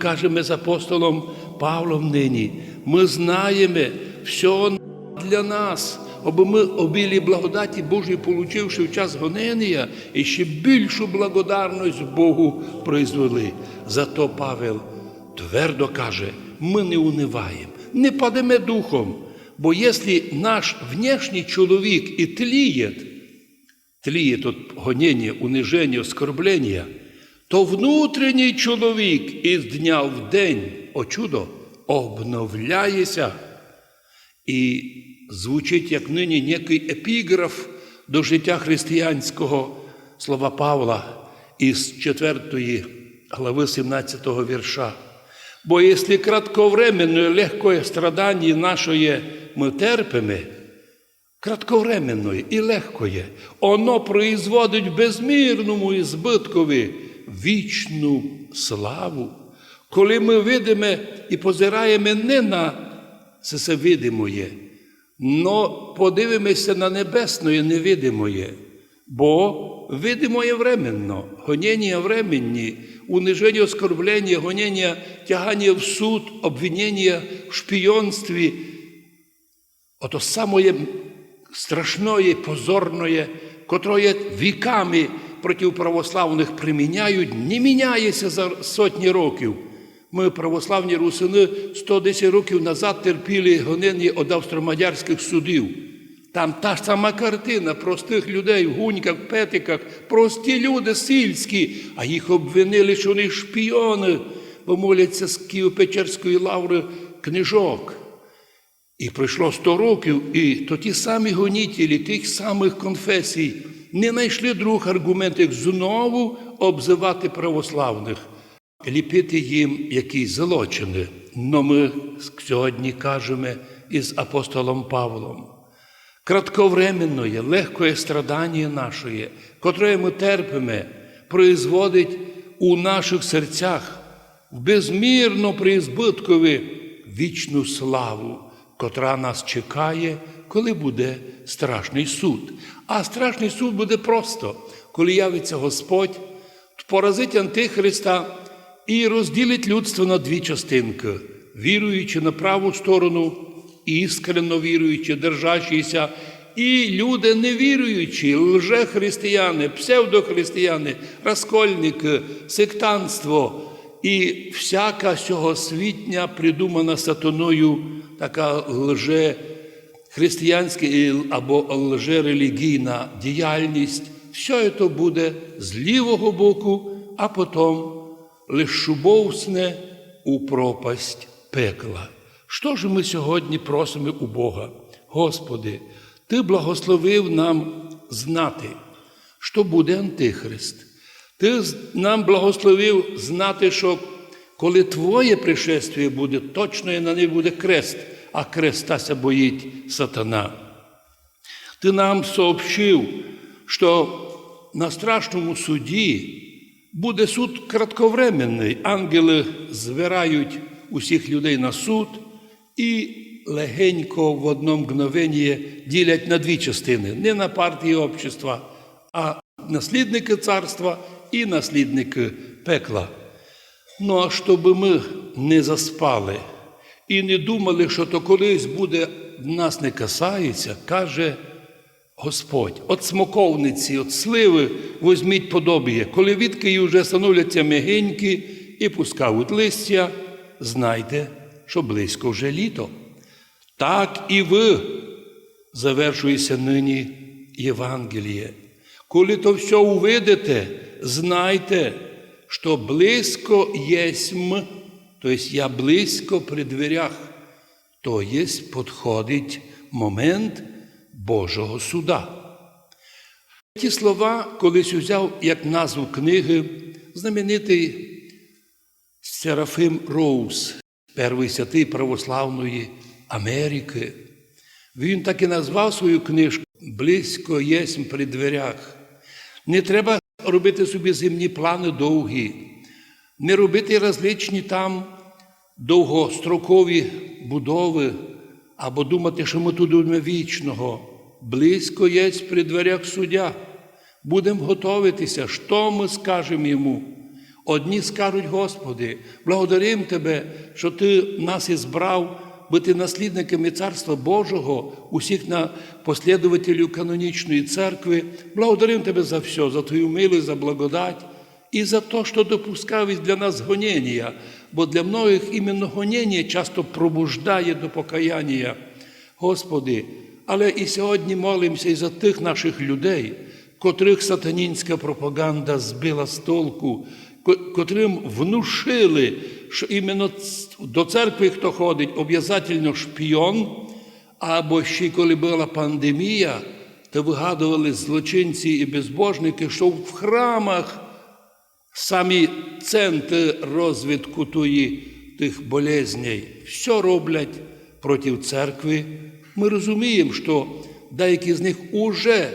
Кажемо з апостолом Павлом нині, ми знаємо, все для нас, аби ми обілі благодаті Божої, получивши в час гонення, і ще більшу благодарність Богу произвели. Зато Павел твердо каже, ми не униваємо, не падемо духом, бо якщо наш внешній чоловік і тліє, тліє тут гонення, униження, оскорблення, то внутрішній чоловік із дня в день, о чудо, обновляється. І звучить, як нині, некий епіграф до життя християнського слова Павла із 4 глави 17 вірша. Бо якщо кратковременне легкое страдання нашої ми терпимо, кратковременної і легкої, воно производить безмірному і збиткові вічну славу, коли ми видимо і позираємо не на це все видимоє, но подивимося на небесне невидимоє, бо видимоє временно, гонення временні, униження, оскорблення, гонення, тягання в суд, обвинення в шпіонстві, ото самое страшное, позорное, котре віками проти православних приміняють, не міняється за сотні років. Ми, православні русини, 110 років назад терпіли гонення від австромадярських судів. Там та ж сама картина простих людей в гуньках, петиках, прості люди сільські, а їх обвинили, що вони шпіони, бо моляться з Києво-Печерської лаври книжок. І пройшло 100 років, і то ті самі гонітелі тих самих конфесій не знайшли других аргументів, знову обзивати православних, ліпити їм якісь злочини. Но ми сьогодні кажемо із апостолом Павлом. Кратковременное, легкое страдання нашої, котре ми терпимо, производить у наших серцях в безмірно приізбиткові вічну славу, котра нас чекає, коли буде страшний суд. А страшний суд буде просто, коли явиться Господь, поразить Антихриста і розділить людство на дві частинки, віруючи на праву сторону, іскренно віруючи, держачися, і люди невіруючі, лжехристияни, псевдохристияни, розкольники, сектанство і всяка сьогосвітня придумана сатаною така лже християнська або лжерелігійна діяльність, все це буде з лівого боку, а потім лиш шубовсне у пропасть пекла. Що ж ми сьогодні просимо у Бога? Господи, Ти благословив нам знати, що буде Антихрист. Ти нам благословив знати, що коли Твоє пришествие буде, точно і на них буде крест, а креста ся боїть сатана. Ти нам сообщив, що на страшному суді буде суд кратковременний. Ангели збирають усіх людей на суд і легенько в одно мгновення ділять на дві частини: не на партії общества, а наслідники царства і наслідники пекла. Ну, а щоб ми не заспали і не думали, що то колись буде нас не касається, каже Господь, от смоковниці, от сливи возьміть подобіє, коли відки вже становляться м'ягенькі і пускають листя, знайте, що близько вже літо. Так і ви завершується нині Євангеліє. Коли то все увидите, знайте, що близько єсмь, тобто я близько при дверях, то є підходить момент Божого суда. Ті слова колись взяв як назву книги знаменитий Серафим Роуз, перший святий православної Америки. Він так і назвав свою книжку Близько єсмь при дверях. Не треба робити собі земні плани довгі, не робити различні там довгострокові будови, або думати, що ми тут будемо вічного. Близько є при дверях суддя. Будемо готуватися, що ми скажемо йому. Одні скажуть, Господи, благодарим Тебе, що Ти нас ізбрав бути наслідниками Царства Божого, усіх на послідователів канонічної церкви. Благодарим Тебе за все, за Твою милость, за благодать і за те, що допускав для нас гонення, бо для многих іменно гонення часто пробуждає до покаяння. Господи, але і сьогодні молимося і за тих наших людей, котрих сатанінська пропаганда збила з толку, котрим внушили, що іменно до церкви, хто ходить, обов'язательно шпіон, або ще коли була пандемія, то вигадували злочинці і безбожники, що в храмах самі центри розвитку тої, тих болезней, все роблять проти церкви. Ми розуміємо, що деякі з них уже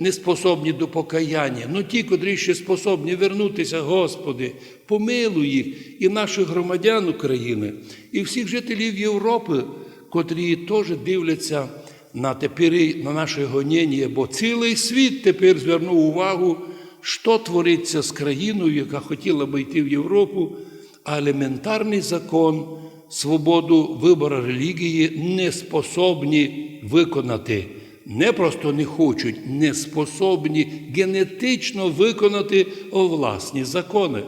не способні до покаяння, але ті, котрі ще способні вернутися, Господи, помилуй їх і наших громадян України, і всіх жителів Європи, котрі теж дивляться на тепер на наше гоніння, бо цілий світ тепер звернув увагу, що твориться з країною, яка хотіла би йти в Європу, а елементарний закон, свободу вибору релігії не способні виконати. Не просто не хочуть, не способні генетично виконати власні закони.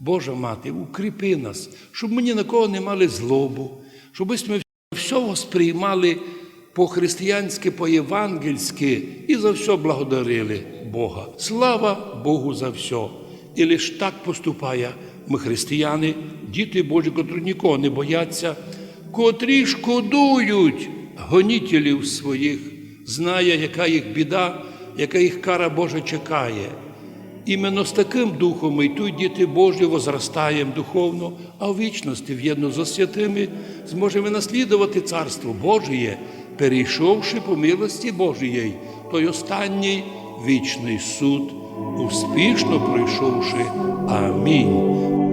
Божа мати, укріпи нас, щоб ми ні на кого не мали злобу, щоб ми все сприймали по-християнськи, по-євангельськи і за все благодарили Бога. Слава Богу за все. І лиш так поступає ми, християни, діти Божі, котрі нікого не бояться, котрі шкодують гонітелів своїх, знає, яка їх біда, яка їх кара Божа чекає. Іменно з таким духом ми йдуть, діти Божі, возростаємо духовно, а в вічності, в'єдно зі святими, зможемо наслідувати Царство Божіє, перейшовши по милості Божієї, той останній вічний суд, успішно пройшовши. Амінь.